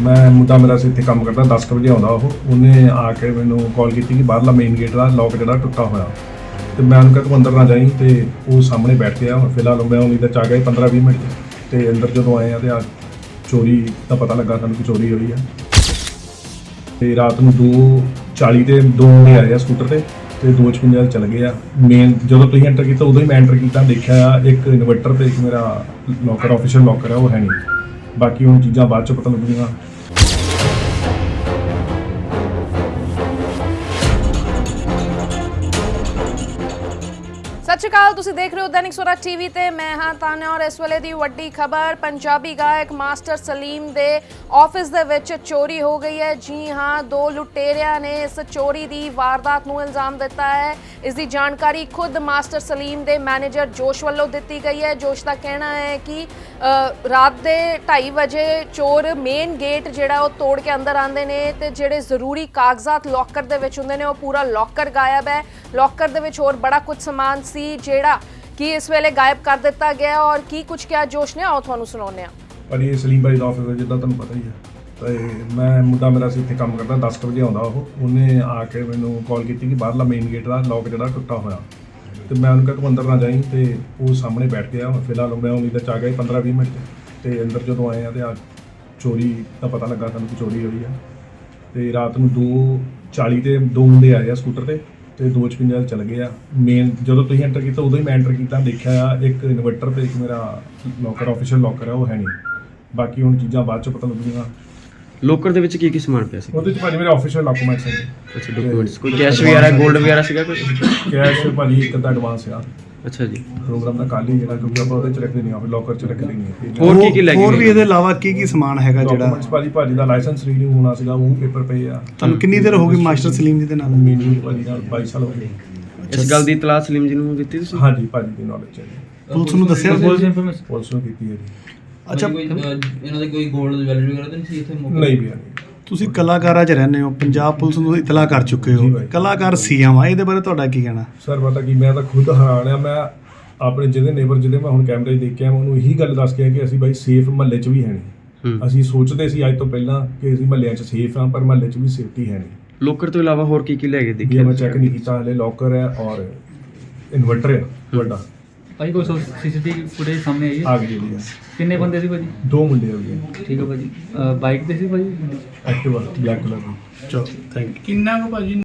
ਮੈਂ ਮੁੰਡਾ ਮੇਰਾ ਸੀ ਇੱਥੇ ਕੰਮ ਕਰਦਾ 10 ਕੁ ਵਜੇ ਆਉਂਦਾ ਉਹ। ਉਹਨੇ ਆ ਕੇ ਮੈਨੂੰ ਕਾਲ ਕੀਤੀ ਕਿ ਬਾਹਰਲਾ ਮੇਨ ਗੇਟ ਦਾ ਲੋਕ ਜਿਹੜਾ ਟੁੱਟਾ ਹੋਇਆ। ਤੇ ਮੈਂ ਉਹਨੂੰ ਕਿਹਾ, ਤੂੰ ਅੰਦਰ ਨਾ ਜਾਈਂ। ਤੇ ਉਹ ਸਾਹਮਣੇ ਬੈਠ ਗਿਆ। ਫਿਲਹਾਲ ਮੈਂ ਉਮੀਦ ਚ ਆ ਗਿਆ 15 20 ਮਿੰਟ। 'ਚ। ਤੇ ਅੰਦਰ ਜਦੋਂ ਆਏ ਆ ਤੇ ਆ ਚੋਰੀ ਦਾ ਪਤਾ ਲੱਗਾ ਸਾਨੂੰ ਕਿ ਚੋਰੀ ਹੋਈ ਆ। ਤੇ ਰਾਤ ਨੂੰ 2:40 ਤੇ ਦੋ ਮੁੰਡੇ ਆਏ ਆ ਸਕੂਟਰ ਤੇ ਤੇ 2:56 ਦੇ ਚਲ ਗਏ ਆ। ਮੇਨ ਜਦੋਂ ਤੁਸੀਂ ਐਂਟਰ ਕੀਤਾ, ਉਦੋਂ ਹੀ ਮੈਂ ਐਂਟਰ ਕੀਤਾ। ਦੇਖਿਆ, ਇੱਕ ਇਨਵਰਟਰ ਤੇ ਇੱਕ ਮੇਰਾ ਲੋਕਰ ਆਫੀਸ਼ੀਅਲ ਲੋਕਰ ਆ, ਉਹ ਹੈ ਨਹੀਂ। ਬਾਕੀ ਹੁਣ ਚੀਜ਼ਾਂ ਬਾਅਦ ਚ ਪਤਾ ਲੱਗੂਗੀਆਂ ਸਤਿ ਸ਼੍ਰੀ ਅਕਾਲ, ਤੁਸੀਂ ਦੇਖ ਰਹੇ ਹੋ ਦੈਨਿਕ ਸਵਰਾ ਟੀਵੀ ਤੇ। ਮੈਂ ਹਾਂ ਤਾਨਾ ਔਰ ਇਸ ਵੇਲੇ ਦੀ ਵੱਡੀ ਖਬਰ, ਪੰਜਾਬੀ ਗਾਇਕ ਮਾਸਟਰ ਸਲੀਮ ਦੇ ਆਫਿਸ ਦੇ ਵਿੱਚ ਚੋਰੀ ਹੋ ਗਈ ਹੈ। ਜੀ ਹਾਂ, ਦੋ ਲੁਟੇਰਿਆਂ ਨੇ ਇਸ ਚੋਰੀ ਦੀ ਵਾਰਦਾਤ ਨੂੰ ਇਲਜ਼ਾਮ ਦਿੱਤਾ ਹੈ। ਇਸ ਦੀ ਜਾਣਕਾਰੀ ਖੁਦ ਮਾਸਟਰ ਸਲੀਮ ਦੇ ਮੈਨੇਜਰ ਜੋਸ਼ ਵੱਲੋਂ ਦਿੱਤੀ ਗਈ ਹੈ। ਜੋਸ਼ ਦਾ ਕਹਿਣਾ ਹੈ ਕਿ ਰਾਤ ਦੇ 2:30 ਵਜੇ ਚੋਰ ਮੇਨ ਗੇਟ ਜਿਹੜਾ ਉਹ ਤੋੜ ਕੇ ਅੰਦਰ ਆਉਂਦੇ ਨੇ ਤੇ ਜਿਹੜੇ ਜ਼ਰੂਰੀ ਕਾਗਜ਼ਾਤ ਲੋਕਰ ਦੇ ਵਿੱਚ ਹੁੰਦੇ ਨੇ, ਉਹ ਪੂਰਾ ਲੋਕਰ ਗਾਇਬ ਹੈ। ਲੋਕਰ ਦੇ ਵਿੱਚ ਹੋਰ ਬੜਾ ਕੁਝ ਸਮਾਨ ਸੀ ਜਿਹੜਾ ਕਿ ਇਸ ਵੇਲੇ ਗਾਇਬ ਕਰ ਦਿੱਤਾ ਗਿਆ ਔਰ ਕੀ ਕੁਝ ਕਿਹਾ ਜੋਸ਼ ਨੇ ਆਓ ਤੁਹਾਨੂੰ ਸੁਣਾਉਂਦੇ ਹਾਂ ਪਰ ਇਹ ਸਲੀਮ ਭਾਈ ਦਾ ਆਫਿਸ ਹੈ ਜਿੱਦਾਂ ਤੁਹਾਨੂੰ ਪਤਾ ਹੀ ਹੈ ਤੇ ਮੈਂ ਮੁੰਡਾ ਮੇਰਾ ਸੀ ਇੱਥੇ ਕੰਮ ਕਰਦਾ 10 ਕੁ ਵਜੇ ਆਉਂਦਾ ਉਹ ਉਹਨੇ ਆ ਕੇ ਮੈਨੂੰ ਕਾਲ ਕੀਤੀ ਕਿ ਬਾਹਰਲਾ ਮੇਨ ਗੇਟ ਦਾ ਲੋਕ ਜਿਹੜਾ ਟੁੱਟਾ ਹੋਇਆ ਤੇ ਮੈਂ ਉਹਨੂੰ ਕਿਹਾ ਤੂੰ ਅੰਦਰ ਨਾ ਜਾਈਂ ਤੇ ਉਹ ਸਾਹਮਣੇ ਬੈਠ ਗਿਆ ਫਿਲਹਾਲ ਮੈਂ ਉਮੀਦ ਚ ਆ ਗਿਆ 15 20 ਮਿੰਟ 'ਚ। ਤੇ ਅੰਦਰ ਜਦੋਂ ਆਏ ਆ ਤੇ ਆ ਚੋਰੀ ਦਾ ਪਤਾ ਲੱਗਾ ਸਾਨੂੰ ਕਿ ਚੋਰੀ ਹੋਈ ਆ ਤੇ ਰਾਤ ਨੂੰ 2:40 ਤੇ ਦੋ ਮੁੰਡੇ ਆਏ ਆ ਸਕੂਟਰ ਤੇ ਤੇ 2:56 ਦੇ ਚਲ ਗਏ ਆ। ਮੇਨ ਜਦੋਂ ਤੁਸੀਂ ਐਂਟਰ ਕੀਤਾ ਉਦੋਂ ਹੀ ਮੈਂ ਐਂਟਰ ਕੀਤਾ। ਦੇਖਿਆ ਆ ਇੱਕ ਇਨਵਰਟਰ ਤੇ ਇੱਕ ਮੇਰਾ ਲੋਕਰ ਆਫੀਸ਼ੀਅਲ ਲੋਕਰ ਆ ਉਹ ਹੈ ਨਹੀਂ। ਬਾਕੀ ਹੁਣ ਚੀਜ਼ਾਂ ਬਾਅਦ ਚ ਪਤਾ ਲੱਗੂਗੀਆਂ ਲੋਕਰ ਦੇ ਵਿੱਚ ਕੀ ਕੀ ਸਮਾਨ ਪਿਆ ਸੀ? ਉਹਦੇ ਚ ਭਾਜੀ ਮੇਰੇ ਆਫੀਸ਼ੀਅਲ ਡਾਕੂਮੈਂਟਸ ਹੈ ਅੱਛਾ ਡਾਕੂਮੈਂਟਸ ਕੋਈ ਕੈਸ਼ ਵਗੈਰਾ 골ਡ ਵਗੈਰਾ ਸੀਗਾ ਕੁਝ ਕੈਸ਼ ਭਾਜੀ ਇੱਕ ਤਾਂ ਐਡਵਾਂਸ ਆ। ਅੱਛਾ ਜੀ। ਪ੍ਰੋਗਰਾਮ ਦਾ ਕੱਲ ਹੀ ਜਿਹੜਾ ਕਿਉਂਕਿ ਆਪਾਂ ਉਹਦੇ ਚ ਰੱਖਦੇ ਨਹੀਂ ਆ ਲੋਕਰ ਚ ਰੱਖ ਲੈਣੀ ਹੋਰ ਕੀ ਕੀ ਲੈ ਹੋਰ ਕੇ ਵੀ ਗਏ? ਇਹਦੇ ਇਲਾਵਾ ਕੀ ਕੀ ਸਮਾਨ ਹੈਗਾ ਜਿਹੜਾ? ਡਾਕੂਮੈਂਟਸ ਭਾਜੀ ਭਾਜੀ ਦਾ ਲਾਇਸੈਂਸ ਰੀਨਿਊ ਹੋਣਾ ਸੀਗਾ ਉਹ ਪੇਪਰ ਪਏ ਆ। ਤੁਹਾਨੂੰ ਕਿੰਨੀ ਦੇਰ ਹੋ ਗਈ ਮਾਸਟਰ ਸਲੀਮ ਜੀ ਦੇ ਨਾਲ? ਮੈਨੂੰ ਭਾਜੀ ਨਾਲ 22 ਸਾਲ ਹੋ ਗਏ। ਇਸ ਗੱਲ ਦੀ ਇਤਲਾਹ ਸਲੀਮ ਜੀ ਨੂੰ ਦਿੱਤੀ ਤੁਸੀਂ? ਹਾਂਜੀ ਭਾਜੀ ਦੀ ਨੌਲੇਜ ਹੈ। ਪੁਲਿਸ ਨੂੰ ਦੱਸਿਆ ਸੀ? ਪੁਲਿਸ ਨੂੰ ਕੀਤੀ ਹੈ ਜੀ। ਅੱਛਾ। ਇਹਨਾਂ ਦੇ ਕੋਈ ਗੋਲਡ ਜਵੈਲਰੀ ਵਗੈਰਾ ਤਾਂ ਨਹੀਂ ਸੀ ਇੱਥੇ ਮੌਕੇ? ਨਹੀਂ ਵੀ ਆ ਨਹੀਂ ਤੁਸੀਂ ਕਲਾਕਾਰਾਂ 'ਚ ਰਹਿੰਦੇ ਹੋ ਪੰਜਾਬ ਪੁਲਿਸ ਨੂੰ ਇਤਲਾਹ ਕਰ ਚੁੱਕੇ ਹੋ। ਕਲਾਕਾਰ ਸੀਐਮ ਆ ਇਹਦੇ ਬਾਰੇ ਤੁਹਾਡਾ ਕੀ ਕਹਿਣਾ? ਸਰ ਪਤਾ ਕੀ ਮੈਂ ਤਾਂ ਖੁਦ ਹੈਰਾਨ ਆ ਮੈਂ ਆਪਣੇ ਜਿਹਦੇ ਨੇਬਰ ਜਿਹਦੇ ਮੈਂ ਹੁਣ ਕੈਮਰੇ 'ਚ ਦੇਖਿਆ ਮੈਂ ਉਹਨੂੰ ਇਹੀ ਗੱਲ ਦੱਸ ਕੇ ਕਿ ਅਸੀਂ ਬਾਈ ਸੇਫ ਮਹੱਲੇ 'ਚ ਵੀ ਹੈ। ਨਹੀਂ ਅਸੀਂ ਸੋਚਦੇ ਸੀ ਅੱਜ ਤੋਂ ਪਹਿਲਾਂ ਕਿ ਅਸੀਂ ਮਹੱਲਿਆਂ 'ਚ ਸੇਫ ਹਾਂ ਪਰ ਮਹੱਲੇ 'ਚ ਵੀ ਸੇਫਟੀ ਹੈ ਨਹੀਂ। ਲੋਕਰ ਤੋਂ ਇਲਾਵਾ ਹੋਰ ਕੀ ਕੀ ਲੈ ਕੇ ਦੇਖਿਆ ਮੈਂ ਚੈੱਕ ਨਹੀਂ ਕੀਤਾ ਹਲੇ ਲੋਕਰ ਹੈ ਔਰ ਇਨਵਰਟਰ ਹੈ ਵੱਡਾ। ਭਾਜੀ ਕੋਈ ਸੀਸੀਟੀਵੀ ਫੁਟੇਜ ਸਾਹਮਣੇ ਆਈ ਹੈ? ਆ ਗਈ ਹੈ ਕਿੰਨੇ ਬੰਦੇ ਸੀ ਭਾਜੀ? ਦੋ ਮੁੰਡੇ ਹੋ ਗਏ। ਠੀਕ ਹੈ ਭਾਜੀ। ਬਾਈਕ ਤੇ ਸੀ ਭਾਜੀ? ਐਕਟਿਵਾ ਬਲੈਕ ਕਲਰ ਦੀ। ਚਲੋ ਥੈਂਕ ਯੂ